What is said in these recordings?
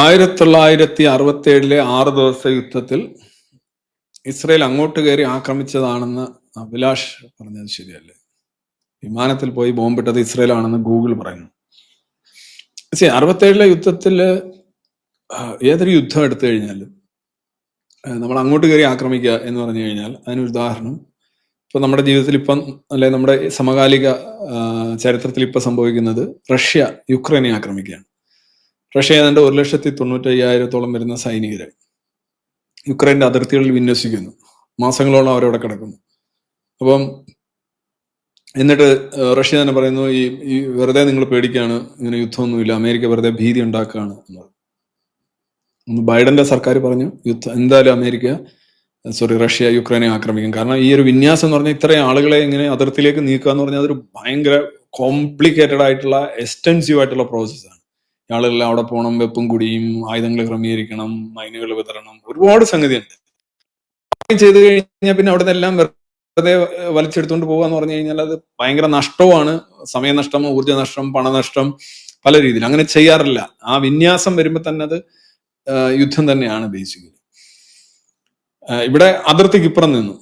ആയിരത്തി തൊള്ളായിരത്തി അറുപത്തി ഏഴിലെ ആറ് ദിവസ യുദ്ധത്തിൽ ഇസ്രയേൽ അങ്ങോട്ട് കയറി ആക്രമിച്ചതാണെന്ന് അഭിലാഷ് പറഞ്ഞത് ശരിയല്ലേ? വിമാനത്തിൽ പോയി ബോംബിട്ടത് ഇസ്രയേൽ ആണെന്ന് ഗൂഗിൾ പറയുന്നു. ശരി അറുപത്തേഴിലെ യുദ്ധത്തിൽ ആ, ഏതൊരു യുദ്ധം എടുത്തു കഴിഞ്ഞാലും നമ്മൾ അങ്ങോട്ട് കയറി ആക്രമിക്കുക എന്ന് പറഞ്ഞു കഴിഞ്ഞാൽ അതിനൊരു ഉദാഹരണം ഇപ്പൊ നമ്മുടെ ജീവിതത്തിൽ ഇപ്പം അല്ലെ നമ്മുടെ സമകാലിക ചരിത്രത്തിൽ ഇപ്പൊ സംഭവിക്കുന്നത് റഷ്യ യുക്രൈനെ ആക്രമിക്കുകയാണ്. റഷ്യ ഏതാണ്ട് ഒരു ലക്ഷത്തി തൊണ്ണൂറ്റി അയ്യായിരത്തോളം വരുന്ന സൈനികരെ യുക്രൈന്റെ അതിർത്തികളിൽ വിന്യസിക്കുന്നു. മാസങ്ങളോളം അവരവിടെ കിടക്കുന്നു. അപ്പം എന്നിട്ട് റഷ്യ തന്നെ പറയുന്നു ഈ ഈ വെറുതെ നിങ്ങൾ പേടിക്കുകയാണ് ഇങ്ങനെ യുദ്ധമൊന്നുമില്ല അമേരിക്ക വെറുതെ ഭീതി ഉണ്ടാക്കുകയാണ് എന്നത്. ബൈഡന്റെ സർക്കാർ പറഞ്ഞു യുദ്ധം എന്തായാലും അമേരിക്ക സോറി റഷ്യ യുക്രൈനെ ആക്രമിക്കും. കാരണം ഈ ഒരു വിന്യാസം എന്ന് പറഞ്ഞാൽ ഇത്രയും ആളുകളെ ഇങ്ങനെ അതിർത്തിയിലേക്ക് നീക്കുക എന്ന് പറഞ്ഞാൽ അതൊരു ഭയങ്കര കോംപ്ലിക്കേറ്റഡ് ആയിട്ടുള്ള എക്സ്റ്റൻസീവ് ആയിട്ടുള്ള പ്രോസസ്സാണ് ആളുകളെല്ലാം അവിടെ പോകണം വെപ്പും കുടിയും ആയുധങ്ങൾ ക്രമീകരിക്കണം മൈനുകൾ വിതരണം ഒരുപാട് സംഗതിയുണ്ട്. ചെയ്തു കഴിഞ്ഞാൽ പിന്നെ അവിടെ നിന്നെല്ലാം വെറുതെ വലിച്ചെടുത്തുകൊണ്ട് പോകുക എന്ന് പറഞ്ഞു കഴിഞ്ഞാൽ അത് ഭയങ്കര നഷ്ടവുമാണ്. സമയനഷ്ടം ഊർജനഷ്ടം പണനഷ്ടം പല രീതിയിൽ. അങ്ങനെ ചെയ്യാറില്ല. ആ വിന്യാസം വരുമ്പോൾ തന്നെ അത് യുദ്ധം തന്നെയാണ് ബേസിക്കലി ഇവിടെ അതിർത്തിക്ക് ഇപ്പുറം നിന്നു.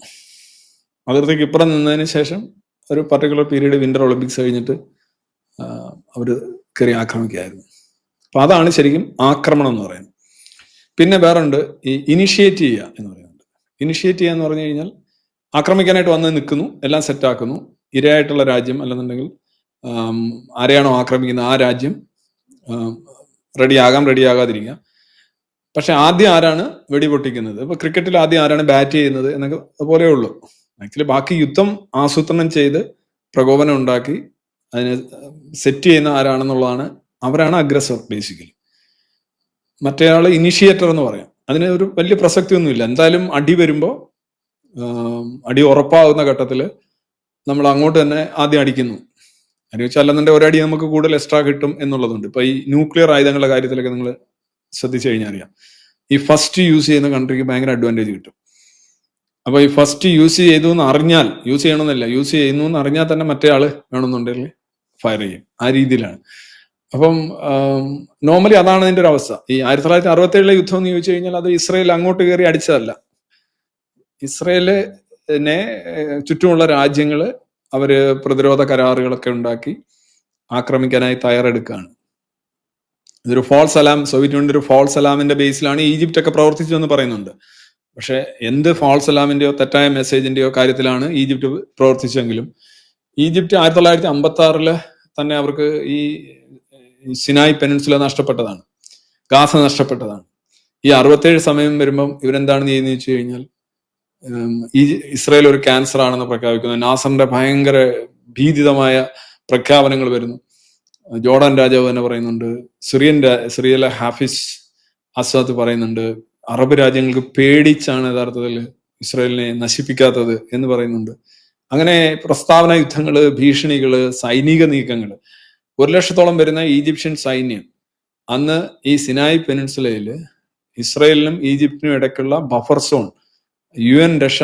അതിർത്തിക്ക് ഇപ്പുറം നിന്നതിന് ശേഷം ഒരു പർട്ടിക്കുലർ പീരീഡ് വിന്റർ ഒളിമ്പിക്സ് കഴിഞ്ഞിട്ട് അവർ കയറി ആക്രമിക്കുകയായിരുന്നു. അപ്പൊ അതാണ് ശരിക്കും ആക്രമണം എന്ന് പറയുന്നത്. പിന്നെ വേറുണ്ട് ഈ ഇനിഷ്യേറ്റ് ചെയ്യുക എന്ന് പറയുന്നുണ്ട് ഇനിഷ്യേറ്റ് ചെയ്യുക എന്ന് പറഞ്ഞു കഴിഞ്ഞാൽ ആക്രമിക്കാനായിട്ട് വന്ന് നിൽക്കുന്നു എല്ലാം സെറ്റാക്കുന്നു ഇരയായിട്ടുള്ള രാജ്യം അല്ലെന്നുണ്ടെങ്കിൽ ആരെയാണോ ആക്രമിക്കുന്നത് ആ രാജ്യം റെഡിയാകാം റെഡിയാകാതിരിക്കുക പക്ഷെ ആദ്യം ആരാണ് വെടിപൊട്ടിക്കുന്നത്? ഇപ്പൊ ക്രിക്കറ്റിൽ ആദ്യം ആരാണ് ബാറ്റ് ചെയ്യുന്നത് എന്നൊക്കെ അതുപോലെ ഉള്ളൂ. ആക്ച്വലി ബാക്കി യുദ്ധം ആസൂത്രണം ചെയ്ത് പ്രകോപനം ഉണ്ടാക്കി അതിനെ സെറ്റ് ചെയ്യുന്ന ആരാണെന്നുള്ളതാണ് അവരാണ് അഗ്രസർ ബേസിക്കലി മറ്റേയാളെ ഇനിഷ്യേറ്റർ എന്ന് പറയാം. അതിന് ഒരു വലിയ പ്രസക്തി ഒന്നുമില്ല എന്തായാലും അടി വരുമ്പോൾ അടി ഉറപ്പാവുന്ന ഘട്ടത്തിൽ നമ്മൾ അങ്ങോട്ട് തന്നെ ആദ്യം അടിക്കുന്നു. അതിന് വെച്ചാൽ അല്ലെന്നുണ്ടെ ഒരടി നമുക്ക് കൂടുതൽ എക്സ്ട്രാ കിട്ടും എന്നുള്ളതുണ്ട്. ഇപ്പൊ ഈ ന്യൂക്ലിയർ ആയുധങ്ങളുടെ കാര്യത്തിലൊക്കെ നിങ്ങൾ ശ്രദ്ധിച്ചു കഴിഞ്ഞാൽ അറിയാം. ഈ ഫസ്റ്റ് യൂസ് ചെയ്യുന്ന കൺട്രിക്ക് ഭയങ്കര അഡ്വാന്റേജ് കിട്ടും. അപ്പൊ ഈ ഫസ്റ്റ് യൂസ് ചെയ്തു എന്ന് അറിഞ്ഞാൽ യൂസ് ചെയ്യണമെന്നില്ല യൂസ് ചെയ്യുന്നു എന്ന് അറിഞ്ഞാൽ തന്നെ മറ്റേ ആൾ വേണമെന്നുണ്ടെങ്കിൽ ഫയർ ചെയ്യും. ആ രീതിയിലാണ്. അപ്പം നോർമലി അതാണ് അതിന്റെ ഒരു അവസ്ഥ. ഈ ആയിരത്തി തൊള്ളായിരത്തി അറുപത്തി ഏഴിലെ യുദ്ധം എന്ന് ചോദിച്ചു കഴിഞ്ഞാൽ അത് ഇസ്രയേൽ അങ്ങോട്ട് കയറി അടിച്ചതല്ല. ഇസ്രയേലിനെ ചുറ്റുമുള്ള രാജ്യങ്ങൾ അവർ പ്രതിരോധ കരാറുകളൊക്കെ ഉണ്ടാക്കി ആക്രമിക്കാനായി തയ്യാറെടുക്കുകയാണ്. ഇതൊരു ഫോൾസ് അലാം സോവിയറ്റ് യൂണിയന്റെ ഒരു ഫോൾസ് അലാമിന്റെ ബേസിലാണ് ഈജിപ്റ്റ് ഒക്കെ പ്രവർത്തിച്ചു എന്ന് പറയുന്നുണ്ട്. പക്ഷെ എന്ത് ഫോൾസ് അലാമിന്റെയോ തെറ്റായ മെസ്സേജിന്റെയോ കാര്യത്തിലാണ് ഈജിപ്റ്റ് പ്രവർത്തിച്ചെങ്കിലും ഈജിപ്റ്റ് ആയിരത്തി തൊള്ളായിരത്തി അമ്പത്തി ആറിൽ തന്നെ അവർക്ക് ഈ സിനായ് പെനൻസുല നഷ്ടപ്പെട്ടതാണ്. ഗാസ നഷ്ടപ്പെട്ടതാണ്. ഈ അറുപത്തേഴ് സമയം വരുമ്പം ഇവരെന്താണ് ചെയ്യുന്നത് വെച്ച് കഴിഞ്ഞാൽ ഈ ഇസ്രായേൽ ഒരു ക്യാൻസർ ആണെന്ന് പ്രഖ്യാപിക്കുന്നു. നാസറിന്റെ ഭയങ്കര ഭീതിതമായ പ്രഖ്യാപനങ്ങൾ വരുന്നു. ജോർഡാൻ രാജാവ് തന്നെ പറയുന്നുണ്ട് സിറിയൻ സിറിയയിലെ ഹാഫിസ് അസാദ് പറയുന്നുണ്ട് അറബ് രാജ്യങ്ങൾക്ക് പേടിച്ചാണ് യഥാർത്ഥത്തിൽ ഇസ്രായേലിനെ നശിപ്പിക്കാത്തത് എന്ന് പറയുന്നുണ്ട്. അങ്ങനെ പ്രസ്താവന യുദ്ധങ്ങൾ ഭീഷണികൾ സൈനിക നീക്കങ്ങൾ ഒരു ലക്ഷത്തോളം വരുന്ന ഈജിപ്ഷ്യൻ സൈന്യം അന്ന് ഈ സിനായി പെനിൻസുലയിൽ ഇസ്രയേലിനും ഈജിപ്തിനും ഇടയ്ക്കുള്ള ബഫർ സോൺ യു എൻ രക്ഷ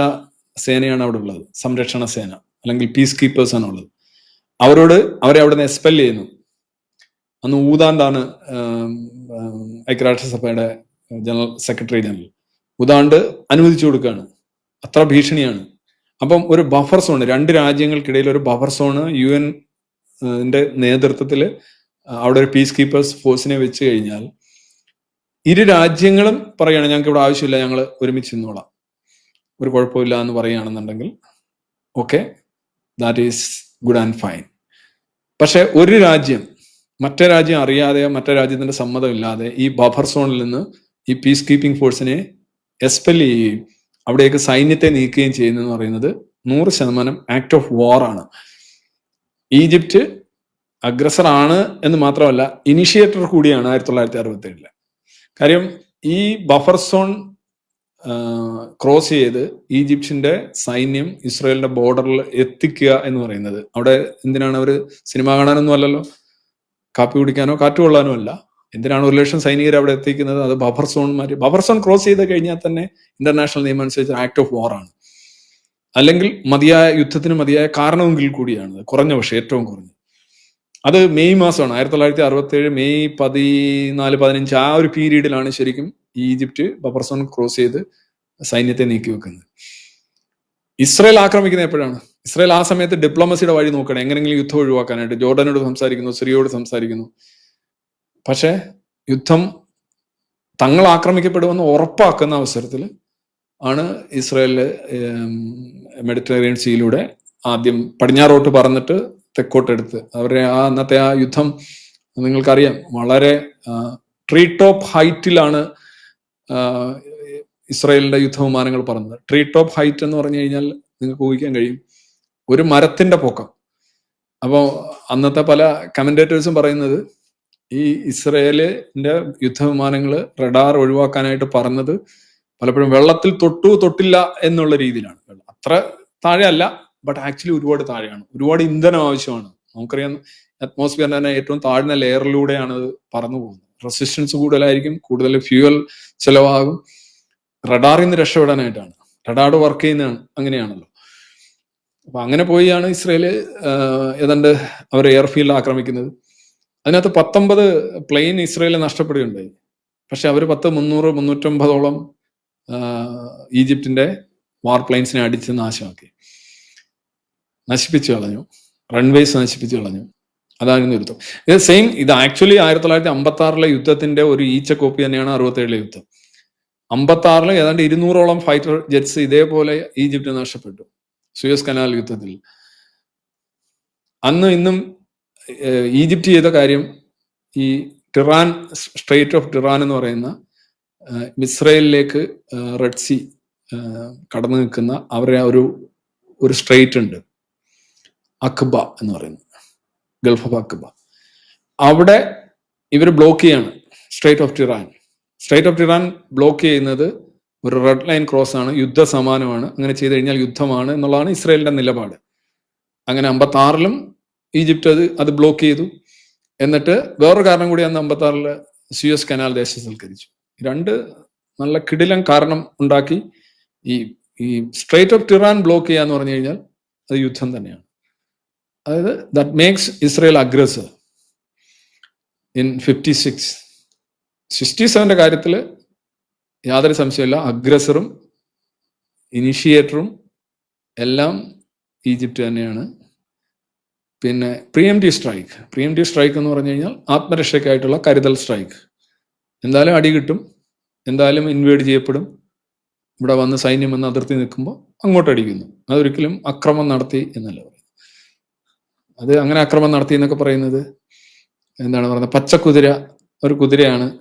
സേനയാണ് അവിടെ ഉള്ളത് സംരക്ഷണ സേന അല്ലെങ്കിൽ പീസ് കീപ്പേഴ്സ് ആണ് ഉള്ളത്. അവരോട് അവരെ അവിടെ നിന്ന് എക്സ്പെൽ ചെയ്യുന്നു. അന്ന് ഊതാണ്ടാണ് ഐക്യരാഷ്ട്രസഭയുടെ ജനറൽ സെക്രട്ടറി ജനറൽ. ഉദാണ്ട് അനുവദിച്ചു കൊടുക്കുകയാണ് അത്ര ഭീഷണിയാണ്. അപ്പം ഒരു ബഫർ സോൺ രണ്ട് രാജ്യങ്ങൾക്കിടയിൽ ഒരു ബഫർ സോൺ യു എൻ നേതൃത്വത്തിൽ അവിടെ ഒരു പീസ് കീപ്പേഴ്സ് ഫോഴ്സിനെ വെച്ച് കഴിഞ്ഞാൽ ഇരു രാജ്യങ്ങളും പറയുകയാണ് ഞങ്ങൾക്ക് ഇവിടെ ആവശ്യമില്ല ഞങ്ങൾ ഒരുമിച്ച് നിന്നോളാം. ഒരു കുഴപ്പമില്ല എന്ന് പറയുകയാണെന്നുണ്ടെങ്കിൽ okay that is good and fine പക്ഷെ ഒരു രാജ്യം മറ്റേ രാജ്യം അറിയാതെ മറ്റേ രാജ്യത്തിന്റെ സമ്മതമില്ലാതെ ഈ ബഫർ സോണിൽ നിന്ന് ഈ പീസ് കീപ്പിംഗ് ഫോഴ്സിനെ എക്സ്പെൽ ചെയ്യുകയും അവിടേക്ക് സൈന്യത്തെ നീക്കുകയും ചെയ്യുന്നതെന്ന് പറയുന്നത് നൂറ് ശതമാനം ആക്ട് ഓഫ് വാർ ആണ്. ഈജിപ്റ്റ് അഗ്രസർ ആണ് എന്ന് മാത്രമല്ല ഇനിഷ്യേറ്റർ കൂടിയാണ് ആയിരത്തി തൊള്ളായിരത്തി അറുപത്തി ഏഴിൽ കാര്യം ഈ ബഫർ സോൺ ക്രോസ് ചെയ്ത് ഈജിപ്ഷ്യന്റെ സൈന്യം ഇസ്രയേലിന്റെ ബോർഡറിൽ എത്തിക്കുക എന്ന് പറയുന്നത്. അവിടെ എന്തിനാണ് അവർ സിനിമ കാണാനൊന്നും അല്ലല്ലോ? കാപ്പി കുടിക്കാനോ കാറ്റ് കൊള്ളാനോ അല്ല. എന്തിനാണ് ഒരു ലക്ഷം സൈനികർ അവിടെ എത്തിക്കുന്നത്? അത് ബഫർ സോൺ മാറ്റി ബഫർ സോൺ ക്രോസ് ചെയ്ത് കഴിഞ്ഞാൽ തന്നെ ഇന്റർനാഷണൽ നിയമം അനുസരിച്ച് ആക്ട് ഓഫ് വാർ ആണ് അല്ലെങ്കിൽ മതിയായ യുദ്ധത്തിന് മതിയായ കാരണമെങ്കിൽ കൂടിയാണ്. കുറഞ്ഞ പക്ഷേ ഏറ്റവും കുറഞ്ഞ. അത് മെയ് മാസമാണ്. ആയിരത്തി തൊള്ളായിരത്തി അറുപത്തി ഏഴ് മെയ് പതിനാല് പതിനഞ്ച് ആ ഒരു പീരീഡിലാണ് ശരിക്കും ഈജിപ്റ്റ് ബഫർസോൺ ക്രോസ് ചെയ്ത് സൈന്യത്തെ നീക്കി വെക്കുന്നത്. ഇസ്രയേൽ ആക്രമിക്കുന്നത് എപ്പോഴാണ്? ഇസ്രയേൽ ആ സമയത്ത് ഡിപ്ലോമസിയുടെ വഴി നോക്കണം എങ്ങനെങ്കിലും യുദ്ധം ഒഴിവാക്കാനായിട്ട്. ജോർഡനോട് സംസാരിക്കുന്നു സിറിയോട് സംസാരിക്കുന്നു. പക്ഷെ യുദ്ധം തങ്ങൾ ആക്രമിക്കപ്പെടുമെന്ന് ഉറപ്പാക്കുന്ന അവസരത്തിൽ ആണ് ഇസ്രായേലിൽ മെഡിറ്ററേനിയൻ സീയിലൂടെ ആദ്യം പടിഞ്ഞാറോട്ട് പറന്നിട്ട് തെക്കോട്ടെടുത്ത്. അവരുടെ ആ അന്നത്തെ ആ യുദ്ധം നിങ്ങൾക്കറിയാം. വളരെ ട്രീ ടോപ്പ് ഹൈറ്റിലാണ് ഇസ്രായേലിന്റെ യുദ്ധവിമാനങ്ങൾ പറന്നത്. ട്രീ ടോപ്പ് ഹൈറ്റ് എന്ന് പറഞ്ഞു കഴിഞ്ഞാൽ നിങ്ങൾക്ക് ഊഹിക്കാൻ കഴിയും. ഒരു മരത്തിന്റെ പൊക്കം. അപ്പോൾ അന്നത്തെ പല കമന്റേറ്റേഴ്സും പറയുന്നത് ഈ ഇസ്രയേലിന്റെ യുദ്ധവിമാനങ്ങൾ റഡാർ ഒഴിവാക്കാനായിട്ട് പറഞ്ഞത് പലപ്പോഴും വെള്ളത്തിൽ തൊട്ടു തൊട്ടില്ല എന്നുള്ള രീതിയിലാണ്. അത്ര താഴെ അല്ല ബട്ട് ആക്ച്വലി ഒരുപാട് താഴെയാണ്. ഒരുപാട് ഇന്ധനം ആവശ്യമാണ്. നമുക്കറിയാം അറ്റ്മോസ്ഫിയറിന്റെ തന്നെ ഏറ്റവും താഴ്ന്ന ലെയറിലൂടെയാണ് അത് പറന്നു പോകുന്നത്. റെസിസ്റ്റൻസ് കൂടുതലായിരിക്കും കൂടുതൽ ഫ്യൂവൽ ചിലവാകും. റഡാറിൽ നിന്ന് രക്ഷപ്പെടാനായിട്ടാണ്. റഡാർഡ് വർക്ക് ചെയ്യുന്ന അങ്ങനെയാണല്ലോ. അപ്പൊ അങ്ങനെ പോയാണ് ഇസ്രയേൽ ഏതാണ്ട് അവർ എയർഫീൽഡ് ആക്രമിക്കുന്നത്. അതിനകത്ത് പത്തൊമ്പത് പ്ലെയിൻ ഇസ്രയേലിൽ നഷ്ടപ്പെടുകയുണ്ടായി. പക്ഷെ അവർ പത്ത് മുന്നൂറ് മുന്നൂറ്റമ്പതോളം ഈജിപ്തിന്റെ വാർ പ്ലെയിൻസിനെ അടിച്ച് നാശമാക്കി. നശിപ്പിച്ചു കളഞ്ഞു. റൺവേസ് നശിപ്പിച്ചു കളഞ്ഞു. അതായിരുന്നു യുദ്ധം. ഇത് സെയിം ഇത് ആക്ച്വലി ആയിരത്തി തൊള്ളായിരത്തി അമ്പത്തി ആറിലെ യുദ്ധത്തിന്റെ ഒരു ഈച്ച കോപ്പി തന്നെയാണ് അറുപത്തേഴിലെ യുദ്ധം. അമ്പത്തി ആറിൽ ഏതാണ്ട് ഇരുന്നൂറോളം ഫൈറ്റർ ജെറ്റ്സ് ഇതേപോലെ ഈജിപ്റ്റ് നഷ്ടപ്പെട്ടു. സുയസ് കനാൽ യുദ്ധത്തിൽ. അന്ന് ഇന്നും ഈജിപ്റ്റ് ചെയ്ത കാര്യം ഈ ടിറാൻ സ്ട്രേറ്റ് ഓഫ് ടിറാൻ എന്ന് പറയുന്ന ഇസ്രയേലിലേക്ക് റെഡ് സി കടന്നു നിൽക്കുന്ന അവരുടെ ഒരു ഒരു സ്ട്രേറ്റ് ഉണ്ട്. അക്ബ എന്ന് പറയുന്നത്. Gulf of Aqaba. അവിടെ ഇവർ ബ്ലോക്ക് ചെയ്യാണ്. Strait of Tiran Strait of Tiran block ചെയ്യുന്നത് ഒരു റെഡ് ലൈൻ ക്രോസ് ആണ്. യുദ്ധ സമാനമാണ്. അങ്ങനെ ചെയ്തു കഴിഞ്ഞാൽ യുദ്ധമാണ് എന്നുള്ളതാണ് ഇസ്രയേലിന്റെ നിലപാട്. അങ്ങനെ അമ്പത്തി ആറിലും ഈജിപ്റ്റ് അത് അത് ബ്ലോക്ക് ചെയ്തു. എന്നിട്ട് വേറൊരു കാരണം കൂടി അന്ന് അമ്പത്തി ആറിൽ സുയസ് കനാൽ ദേശസൽക്കരിച്ചു രണ്ട് നല്ല കിടിലം കാരണം ഉണ്ടാക്കി. ഈ ഈ സ്ട്രേറ്റ് ഓഫ് ടിറാൻ ബ്ലോക്ക് ചെയ്യാന്ന് പറഞ്ഞു കഴിഞ്ഞാൽ അത് യുദ്ധം തന്നെയാണ്. അതായത് that makes Israel aggressor in fifty six sixty സെവന്റെ കാര്യത്തിൽ യാതൊരു സംശയമില്ല അഗ്രസറും ഇനിഷ്യേറ്ററും എല്ലാം ഈജിപ്റ്റ് തന്നെയാണ്. പിന്നെ പ്രിയംറ്റി സ്ട്രൈക്ക് പ്രിയംറ്റി സ്ട്രൈക്ക് എന്ന് പറഞ്ഞു കഴിഞ്ഞാൽ ആത്മരക്ഷയ്ക്കായിട്ടുള്ള കരുതൽ സ്ട്രൈക്ക് എന്തായാലും അടി കിട്ടും. എന്തായാലും ഇൻവേഡ് ചെയ്യപ്പെടും. ഇവിടെ വന്ന് സൈന്യം എന്ന് അതിർത്തി നിൽക്കുമ്പോൾ അങ്ങോട്ട് അടിക്കുന്നു. അതൊരിക്കലും അക്രമം നടത്തി എന്നല്ല പറയുന്നത്. അത് അങ്ങനെ അക്രമം നടത്തി എന്നൊക്കെ പറയുന്നത് എന്താണ് പറയുന്നത്? പച്ചക്കുതിര ഒരു കുതിരയാണ്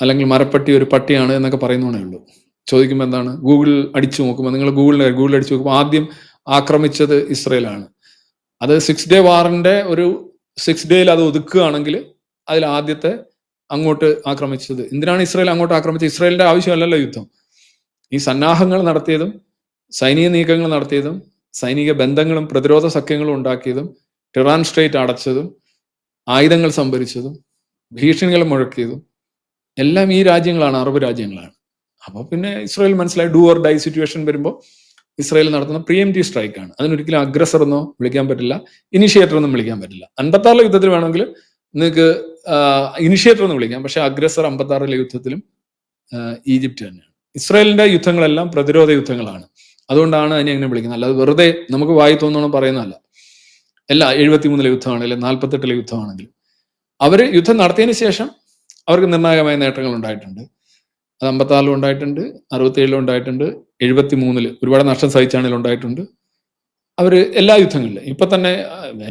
അല്ലെങ്കിൽ മരപ്പട്ടി ഒരു പട്ടിയാണ് എന്നൊക്കെ പറയുന്നതേ ഉള്ളൂ. ചോദിക്കുമ്പോൾ എന്താണ്? ഗൂഗിൾ അടിച്ചു നോക്കുമ്പോൾ നിങ്ങൾ ഗൂഗിളിൽ ഗൂഗിൾ അടിച്ചു നോക്കുമ്പോൾ ആദ്യം ആക്രമിച്ചത് ഇസ്രയേലാണ്. അത് സിക്സ് ഡേ വാറിന്റെ ഒരു സിക്സ് ഡേയിൽ അത് ഒതുക്കുകയാണെങ്കിൽ അതിൽ ആദ്യത്തെ അങ്ങോട്ട് ആക്രമിച്ചത്. എന്തിനാണ് ഇസ്രയേൽ അങ്ങോട്ട് ആക്രമിച്ചത്? ഇസ്രയേലിന്റെ ആവശ്യമല്ലല്ലോ യുദ്ധം. ഈ സന്നാഹങ്ങൾ നടത്തിയതും സൈനിക നീക്കങ്ങൾ നടത്തിയതും സൈനിക ബന്ധങ്ങളും പ്രതിരോധ സഖ്യങ്ങളും ഉണ്ടാക്കിയതും ടിറാൻ സ്ട്രേറ്റ് അടച്ചതും ആയുധങ്ങൾ സംഭരിച്ചതും ഭീഷണികൾ മുഴക്കിയതും എല്ലാം ഈ രാജ്യങ്ങളാണ് അറബ് രാജ്യങ്ങളാണ്. അപ്പോൾ പിന്നെ ഇസ്രായേൽ മനസ്സിലായി ഡു ഓർ ഡൈ സിറ്റുവേഷൻ വരുമ്പോൾ ഇസ്രായേൽ നടത്തുന്ന പ്രീ എം ടി സ്ട്രൈക്കാണ്. അതിനൊരിക്കലും അഗ്രസർ എന്നോ വിളിക്കാൻ പറ്റില്ല ഇനിഷ്യേറ്റർ എന്നും വിളിക്കാൻ പറ്റില്ല. അൻപത്താറിലെ യുദ്ധത്തിൽ വേണമെങ്കിൽ നിങ്ങൾക്ക് ഇനിഷ്യേറ്റർ എന്ന് വിളിക്കാം. പക്ഷെ അഗ്രസർ അമ്പത്താറിലെ യുദ്ധത്തിലും ഈജിപ്റ്റ് തന്നെയാണ്. ഇസ്രായേലിന്റെ യുദ്ധങ്ങളെല്ലാം പ്രതിരോധ യുദ്ധങ്ങളാണ്. അതുകൊണ്ടാണ് അതിനെ അങ്ങനെ വിളിക്കുന്നത്. അല്ലാതെ വെറുതെ നമുക്ക് വായി തോന്നണം പറയുന്നതല്ല. അല്ല എഴുപത്തിമൂന്നിലെ യുദ്ധമാണെങ്കിലും നാൽപ്പത്തെട്ടിലെ യുദ്ധമാണെങ്കിലും. അവർ യുദ്ധം നടത്തിയതിന് ശേഷം അവർക്ക് നിർണായകമായ നേട്ടങ്ങൾ ഉണ്ടായിട്ടുണ്ട്. അത് അമ്പത്താറിലും ഉണ്ടായിട്ടുണ്ട് അറുപത്തിയേഴിലും ഉണ്ടായിട്ടുണ്ട് എഴുപത്തി മൂന്നിൽ ഒരുപാട് നഷ്ടം സഹിച്ചാണെങ്കിലും ഉണ്ടായിട്ടുണ്ട്. അവർ എല്ലാ യുദ്ധങ്ങളിലും. ഇപ്പൊ തന്നെ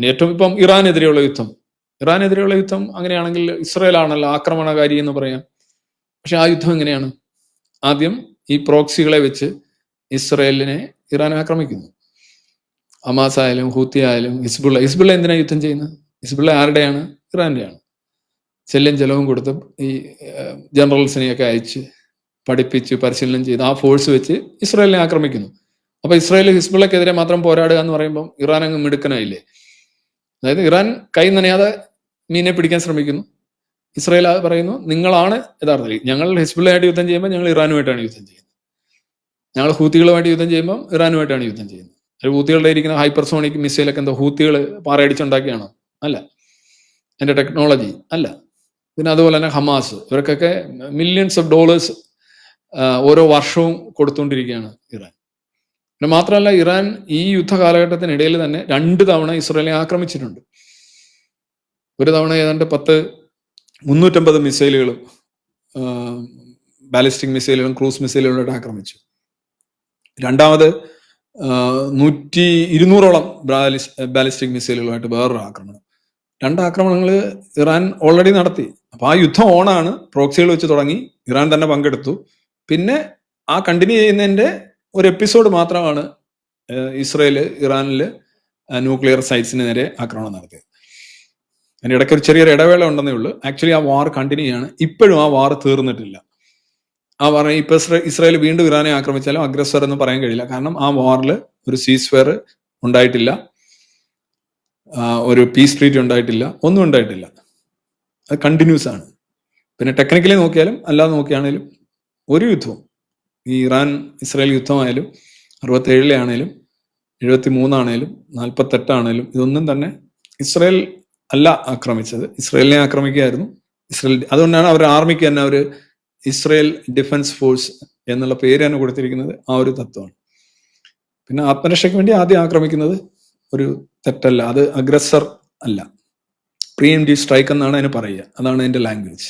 ഏറ്റവും ഇപ്പം ഇറാനെതിരെയുള്ള യുദ്ധം. ഇറാനെതിരെയുള്ള യുദ്ധം അങ്ങനെയാണെങ്കിൽ ഇസ്രയേൽ ആണല്ലോ ആക്രമണകാരി എന്ന് പറയാം. പക്ഷെ ആ യുദ്ധം എങ്ങനെയാണ്? ആദ്യം ഈ പ്രോക്സികളെ വെച്ച് ഇസ്രയേലിനെ ഇറാൻ ആക്രമിക്കുന്നു. അമാസ് ആയാലും ഹൂത്തി ആയാലും ഹിസ്ബുള്ള ഹിസ്ബുള്ള എന്തിനാ യുദ്ധം ചെയ്യുന്നത്? ഹിസ്ബുള്ള ആരുടെയാണ്? ഇറാന്റെയാണ്. ചെല്ലും ചെലവും കൊടുത്ത് ഈ ജനറൽസിനെയൊക്കെ അയച്ച് പഠിപ്പിച്ച് പരിശീലനം ചെയ്ത് ആ ഫോഴ്സ് വെച്ച് ഇസ്രായേലിനെ ആക്രമിക്കുന്നു. അപ്പൊ ഇസ്രായേൽ ഹിസ്ബുള്ളക്കെതിരെ മാത്രം പോരാടുക എന്ന് പറയുമ്പോൾ ഇറാൻ അങ്ങ് മിടുക്കനായില്ലേ? അതായത് ഇറാൻ കൈ നനയാതെ മീനെ പിടിക്കാൻ ശ്രമിക്കുന്നു. ഇസ്രായേൽ പറയുന്നു നിങ്ങളാണ് യഥാർത്ഥത്തിൽ ഞങ്ങൾ ഹിസ്ബുള്ളയായിട്ട് യുദ്ധം ചെയ്യുമ്പോൾ ഞങ്ങൾ ഇറാനുമായിട്ടാണ് യുദ്ധം ചെയ്യുന്നത്. ഞങ്ങൾ ഹൂത്തികളുമായിട്ട് യുദ്ധം ചെയ്യുമ്പോൾ ഇറാനുമായിട്ടാണ് യുദ്ധം ചെയ്യുന്നത്. ഹൂത്തികളുടെ ഇരിക്കുന്ന ഹൈപ്പർസോണിക് മിസൈലൊക്കെ എന്തോ ഹൂത്തികൾ പാറയടിച്ചുണ്ടാക്കിയാണോ? അല്ല. അതിന്റെ ടെക്നോളജി അല്ല. പിന്നെ അതുപോലെ തന്നെ ഹമാസ് ഇവർക്കൊക്കെ മില്യൺസ് ഓഫ് ഡോളേഴ്സ് ഓരോ വർഷവും കൊടുത്തുകൊണ്ടിരിക്കുകയാണ് ഇറാൻ. പിന്നെ മാത്രമല്ല ഇറാൻ ഈ യുദ്ധ കാലഘട്ടത്തിനിടയിൽ തന്നെ രണ്ട് തവണ ഇസ്രായേലിനെ ആക്രമിച്ചിട്ടുണ്ട്. ഒരു തവണ ഏതാണ്ട് പത്ത് മുന്നൂറ്റമ്പത് മിസൈലുകളും ബാലിസ്റ്റിക് മിസൈലുകളും ക്രൂസ് മിസൈലുകളും ആക്രമിച്ചു. രണ്ടാമത് നൂറ്റി ഇരുന്നൂറോളം ബാലിസ്റ്റിക് മിസൈലുകളുമായിട്ട് വേറൊരു ആക്രമണം. രണ്ട് ആക്രമണങ്ങൾ ഇറാൻ ഓൾറെഡി നടത്തി. അപ്പൊ ആ യുദ്ധം ഓണാണ്. പ്രോക്സികൾ വെച്ച് തുടങ്ങി. ഇറാൻ തന്നെ പങ്കെടുത്തു. പിന്നെ ആ കണ്ടിന്യൂ ചെയ്യുന്നതിന്റെ ഒരു എപ്പിസോഡ് മാത്രമാണ് ഇസ്രയേൽ ഇറാനിൽ ന്യൂക്ലിയർ സൈറ്റ്സിന് നേരെ ആക്രമണം നടത്തിയത്. അതിന്റെ ഇടയ്ക്ക് ഒരു ചെറിയൊരു ഇടവേള ഉണ്ടെന്നേ ഉള്ളൂ. ആക്ച്വലി ആ വാർ കണ്ടിന്യൂ ആണ് ഇപ്പോഴും ആ വാർ തീർന്നിട്ടില്ല. ആ വാർ ഇപ്പൊ ഇസ്രായേൽ വീണ്ടും ഇറാനെ ആക്രമിച്ചാലും അഗ്രസർ എന്ന് പറയാൻ കഴിയില്ല. കാരണം ആ വാറിൽ ഒരു സീസ് ഫെയർ ഉണ്ടായിട്ടില്ല ഒരു പീസ് ട്രീറ്റ് ഉണ്ടായിട്ടില്ല. ഒന്നും ഉണ്ടായിട്ടില്ല. അത് കണ്ടിന്യൂസ് ആണ്. പിന്നെ ടെക്നിക്കലി നോക്കിയാലും അല്ലാതെ നോക്കിയാണേലും ഒരു യുദ്ധവും ഈ ഇറാൻ ഇസ്രായേൽ യുദ്ധമായാലും അറുപത്തേഴിലെ ആണേലും എഴുപത്തി മൂന്നാണേലും നാൽപ്പത്തെട്ടാണേലും ഇതൊന്നും തന്നെ ഇസ്രായേൽ അല്ല ആക്രമിച്ചത്. ഇസ്രയേലിനെ ആക്രമിക്കുകയായിരുന്നു. ഇസ്രയേൽ അതുകൊണ്ടാണ് അവർ ആർമിക്ക് തന്നെ അവർ ഇസ്രയേൽ ഡിഫൻസ് ഫോഴ്സ് എന്നുള്ള പേര് തന്നെ കൊടുത്തിരിക്കുന്നത് ആ ഒരു തത്വമാണ്. പിന്നെ ആത്മരക്ഷയ്ക്ക് വേണ്ടി ആദ്യം ആക്രമിക്കുന്നത് ഒരു തെറ്റല്ല അത് അഗ്രസർ അല്ല. പ്രീ എം ഡി സ്ട്രൈക്ക് എന്നാണ് അതിന് പറയുക. അതാണ് എന്റെ ലാംഗ്വേജ്